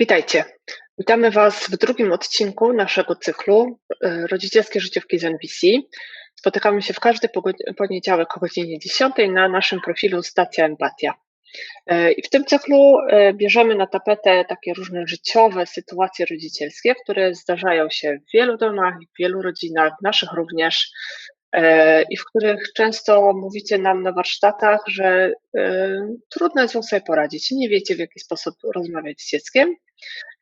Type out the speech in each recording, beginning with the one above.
Witajcie. Witamy Was w drugim odcinku naszego cyklu y, Rodzicielskie życiówki z NBC. Spotykamy się w każdy poniedziałek o godzinie 10 na naszym profilu Stacja Empatia. Y, I w tym cyklu y, bierzemy na tapetę takie różne życiowe sytuacje rodzicielskie, które zdarzają się w wielu domach, w wielu rodzinach, w naszych również, i w których często mówicie nam na warsztatach, że trudno jest wam sobie poradzić, nie wiecie w jaki sposób rozmawiać z dzieckiem.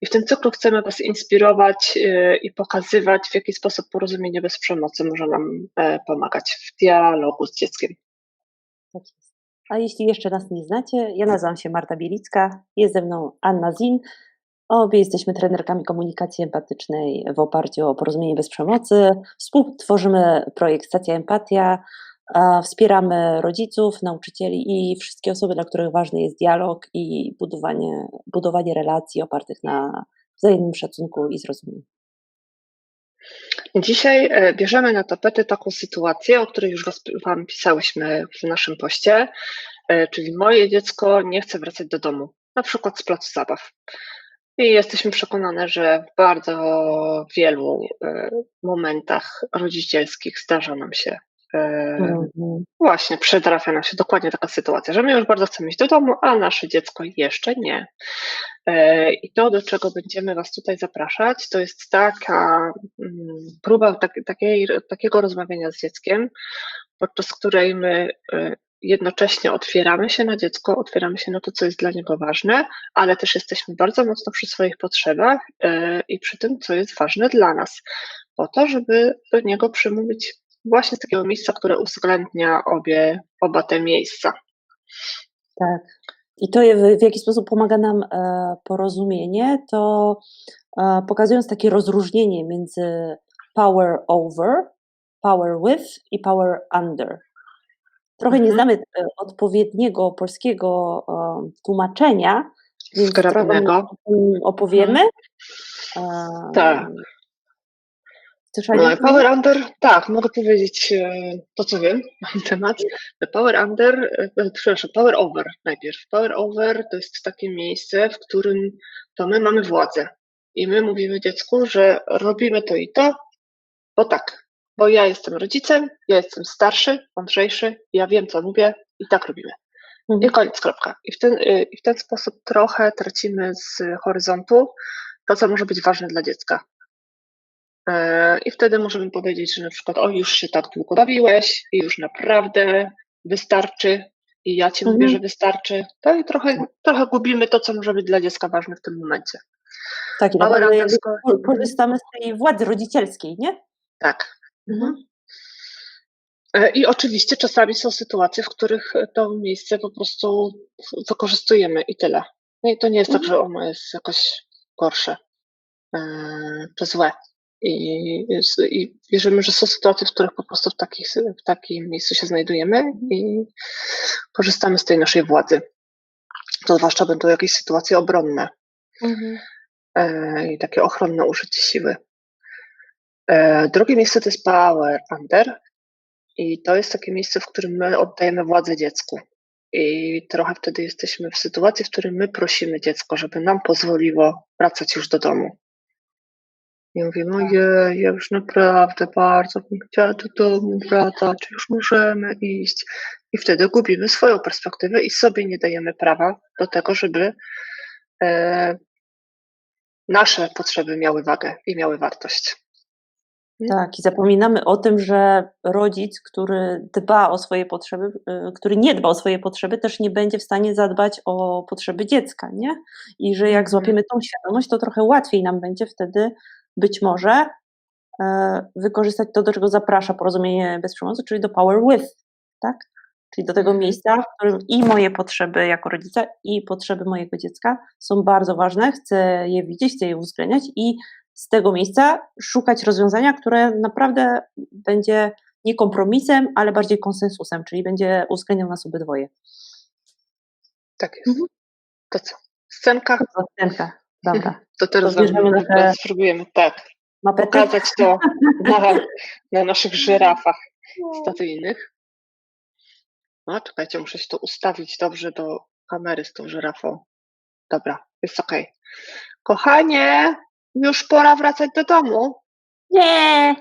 I w tym cyklu chcemy Was inspirować y, i pokazywać, w jaki sposób porozumienie bez przemocy może nam e, pomagać w dialogu z dzieckiem. Tak jest. A jeśli jeszcze nas nie znacie, ja nazywam się Marta Bielicka, jest ze mną Anna Zin. Obie jesteśmy trenerkami komunikacji empatycznej w oparciu o porozumienie bez przemocy. Współtworzymy projekt Stacja Empatia, Wspieramy rodziców, nauczycieli i wszystkie osoby, dla których ważny jest dialog i budowanie, budowanie relacji opartych na wzajemnym szacunku i zrozumieniu. Dzisiaj e, bierzemy na tapetę taką sytuację, o której już Wam pisałyśmy w naszym poście, e, czyli moje dziecko nie chce wracać do domu, na przykład z placu zabaw. I jesteśmy przekonane, że w bardzo wielu e, momentach rodzicielskich zdarza nam się Mhm. Właśnie, przytrafia nam się dokładnie taka sytuacja, że my już bardzo chcemy iść do domu, a nasze dziecko jeszcze nie. E, I to, do czego będziemy Was tutaj zapraszać, to jest taka mm, próba tak, takiej, takiego rozmawiania z dzieckiem, podczas której my e, jednocześnie otwieramy się na dziecko, otwieramy się na to, co jest dla niego ważne, ale też jesteśmy bardzo mocno przy swoich potrzebach e, i przy tym, co jest ważne dla nas, po to, żeby do niego przemówić właśnie z takiego miejsca, które uwzględnia obie, oba te miejsca. Tak. I to w jaki sposób pomaga nam e, porozumienie, to e, pokazując takie rozróżnienie między power over, power with i power under. Trochę nie mhm. znamy e, odpowiedniego polskiego tłumaczenia, więc trochę opowiemy. Tak. No, Power Under, tak, mogę powiedzieć e, to, co wiem na ten temat. Power Under, e, przepraszam, Power Over najpierw. Power Over to jest takie miejsce, w którym to my mamy władzę i my mówimy dziecku, że robimy to i to, bo tak, bo ja jestem rodzicem, ja jestem starszy, mądrzejszy, ja wiem, co mówię i tak robimy. Mhm. I koniec, kropka. I w, ten, e, I w ten sposób trochę tracimy z horyzontu to, co może być ważne dla dziecka. E, I wtedy możemy powiedzieć, że na przykład, o już się tak długo bawiłeś i już naprawdę wystarczy i ja ci mhm. mówię, że wystarczy. To i trochę, trochę gubimy to, co może być dla dziecka ważne w tym momencie. Tak, i naprawdę korzystamy z tej władzy rodzicielskiej, nie? Tak. Mhm. E, I oczywiście czasami są sytuacje, w których to miejsce po prostu wykorzystujemy i tyle. No i to nie jest tak, mhm. tak, że ono jest jakoś gorsze e, czy złe. I, I wierzymy, że są sytuacje, w których po prostu w, takich, w takim miejscu się znajdujemy i korzystamy z tej naszej władzy. To zwłaszcza będą jakieś sytuacje obronne mhm. e, i takie ochronne użycie siły. E, drugie miejsce to jest power under i to jest takie miejsce, w którym my oddajemy władzę dziecku. I trochę wtedy jesteśmy w sytuacji, w której my prosimy dziecko, żeby nam pozwoliło wracać już do domu. I mówię, no tak. ja już naprawdę bardzo bym chciała do domu wracać, już możemy iść. I wtedy gubimy swoją perspektywę i sobie nie dajemy prawa do tego, żeby e, nasze potrzeby miały wagę i miały wartość. Tak, i zapominamy o tym, że rodzic, który dba o swoje potrzeby, e, który nie dba o swoje potrzeby, też nie będzie w stanie zadbać o potrzeby dziecka, nie? I że jak mhm. złapiemy tą świadomość, to trochę łatwiej nam będzie wtedy być może e, wykorzystać to, do czego zaprasza porozumienie bez przemocy, czyli do power with, tak? Czyli do tego mhm. miejsca, w którym i moje potrzeby jako rodzica, i potrzeby mojego dziecka są bardzo ważne. Chcę je widzieć, chcę je uwzględniać i z tego miejsca szukać rozwiązania, które naprawdę będzie nie kompromisem, ale bardziej konsensusem, czyli będzie uwzględniał nas obydwoje. Tak jest. Mhm. To co? Scenka? To scenka. Dobra. To teraz te... spróbujemy tak mapety? pokazać to na, na naszych żyrafach stacyjnych. No, czekajcie, muszę się to ustawić dobrze do kamery z tą żyrafą. Dobra, jest ok. Kochanie, już pora wracać do domu. Nie!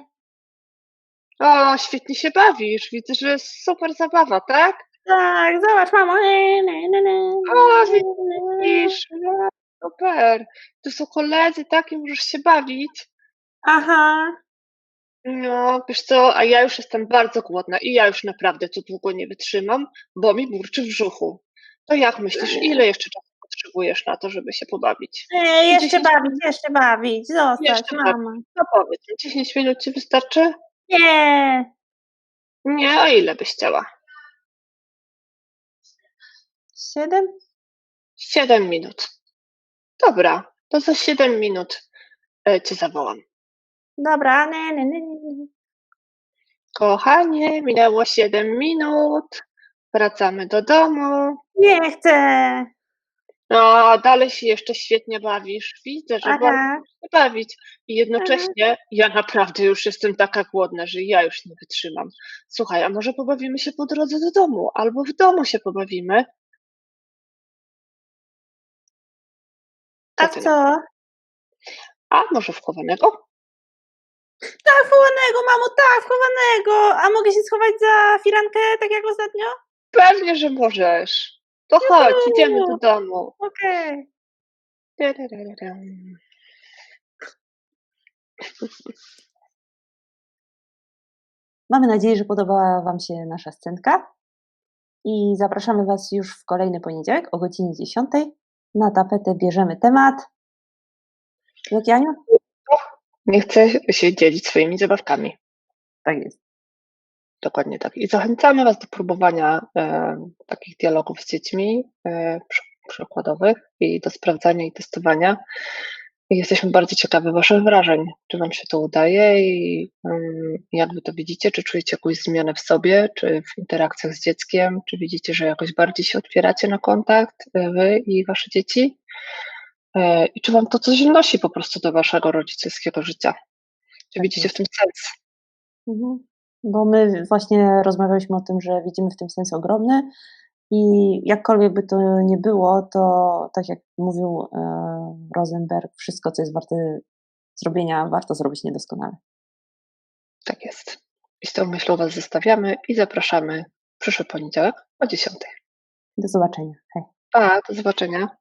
O, świetnie się bawisz. Widzę, że jest super zabawa, tak? Tak, zobacz, mamo. O, widzisz, super. Tu są koledzy, tak? I możesz się bawić. Aha. No, wiesz co, a ja już jestem bardzo głodna i ja już naprawdę tu długo nie wytrzymam, bo mi burczy w brzuchu. To jak myślisz, ile jeszcze czasu potrzebujesz na to, żeby się pobawić? Nie, jeszcze 10 bawić, jeszcze bawić. Zostać, Jeszcze mama. No powiedz, mi, 10 minut ci wystarczy? Nie. Nie, a ile byś chciała? Siedem? 7 minut. Dobra, to za 7 minut e, cię zawołam. Dobra, nie, nie, nie, nie. nie. Kochanie, minęło 7 minut. Wracamy do domu. Nie chcę. No, dalej się jeszcze świetnie bawisz. Widzę, że bardzo Aha. się bawić. I jednocześnie ja naprawdę już jestem taka głodna, że ja już nie wytrzymam. Słuchaj, a może pobawimy się po drodze do domu, albo w domu się pobawimy? A co? A może w chowanego? Tak, chowanego, mamo, tak, chowanego. A mogę się schować za firankę, tak jak ostatnio? Pewnie, że możesz. To chodź, Juhu. idziemy do domu. Okej. Tarararam. Mamy nadzieję, że podobała Wam się nasza scenka i zapraszamy Was już w kolejny poniedziałek o godzinie 10. Na tapetę bierzemy temat. Aniu? Nie chcę się dzielić swoimi zabawkami. Tak jest. Dokładnie tak. I zachęcamy Was do próbowania e, takich dialogów z dziećmi e, przy, przykładowych i do sprawdzania i testowania. Jesteśmy bardzo ciekawi Waszych wrażeń, czy Wam się to udaje i um, jak Wy to widzicie, czy czujecie jakąś zmianę w sobie, czy w interakcjach z dzieckiem, czy widzicie, że jakoś bardziej się otwieracie na kontakt, e, Wy i Wasze dzieci. E, I czy Wam to coś wnosi po prostu do Waszego rodzicielskiego życia? Czy Tak widzicie w tym sens? Mhm. Bo my właśnie rozmawialiśmy o tym, że widzimy w tym sens ogromny i jakkolwiek by to nie było, to tak jak mówił e, Rosenberg, wszystko, co jest warte zrobienia, warto zrobić niedoskonale. Tak jest. I z tą myślą Was zostawiamy i zapraszamy przyszły poniedziałek o 10. Do zobaczenia. Hej. Pa, do zobaczenia.